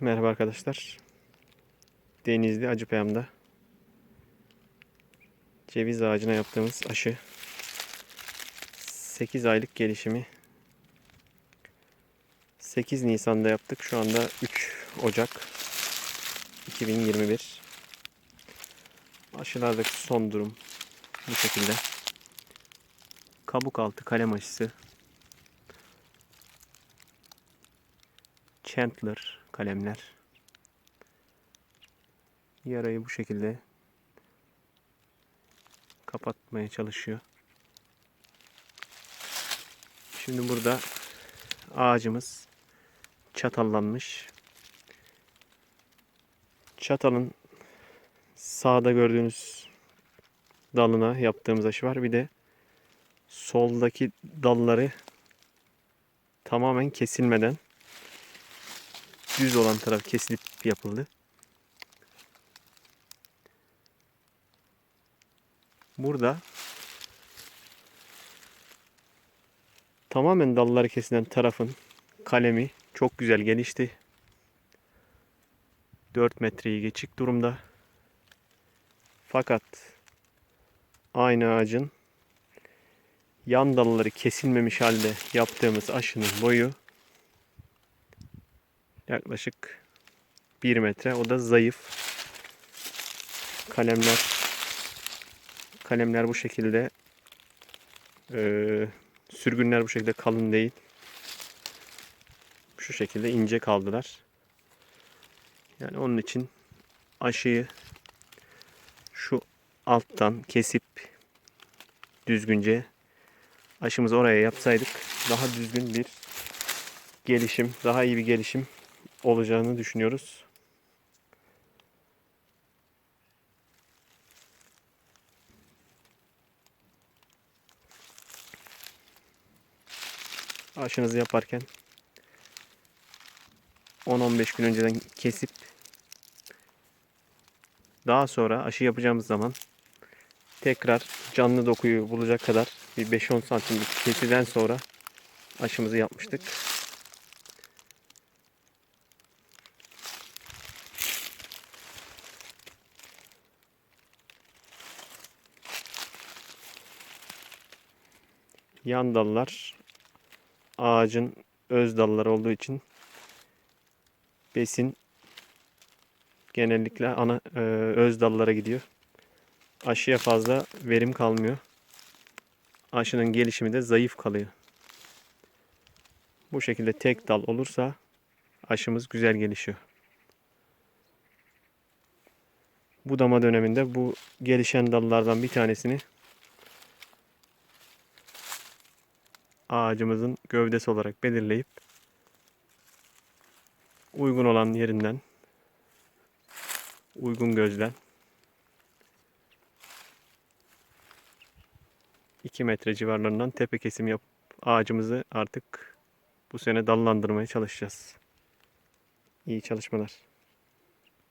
Merhaba arkadaşlar. Denizli Acıpayam'da ceviz ağacına yaptığımız aşı 8 aylık gelişimi 8 Nisan'da yaptık. Şu anda 3 Ocak 2021. Aşılardaki son durum bu şekilde. Kabuk altı kalem aşısı Chandler kalemler. Yarayı bu şekilde kapatmaya çalışıyor. Şimdi burada ağacımız çatallanmış. Çatalın sağda gördüğünüz dalına yaptığımız aşı var. Bir de soldaki dalları tamamen kesilmeden düz olan taraf kesilip yapıldı. Burada tamamen dalları kesilen tarafın kalemi çok güzel gelişti. 4 metreyi geçik durumda. Fakat aynı ağacın yan dalları kesilmemiş halde yaptığımız aşının boyu yaklaşık 1 metre. O da zayıf. Kalemler kalemler bu şekilde eee, sürgünler bu şekilde kalın değil. Şu şekilde ince kaldılar. Yani onun için aşıyı şu alttan kesip düzgünce aşımızı oraya yapsaydık daha düzgün bir gelişim, daha iyi bir gelişim olacağını düşünüyoruz. Aşınızı yaparken 10-15 gün önceden kesip daha sonra aşı yapacağımız zaman tekrar canlı dokuyu bulacak kadar bir 5-10 santimlik kesiden sonra aşımızı yapmıştık. Yan dallar ağacın öz dalları olduğu için besin genellikle ana e, öz dallara gidiyor. Aşıya fazla verim kalmıyor. Aşının gelişimi de zayıf kalıyor. Bu şekilde tek dal olursa aşımız güzel gelişiyor. Budama döneminde bu gelişen dallardan bir tanesini ağacımızın gövdesi olarak belirleyip uygun olan yerinden uygun gözden 2 metre civarlarından tepe kesim yapıp ağacımızı artık bu sene dallandırmaya çalışacağız. İyi çalışmalar.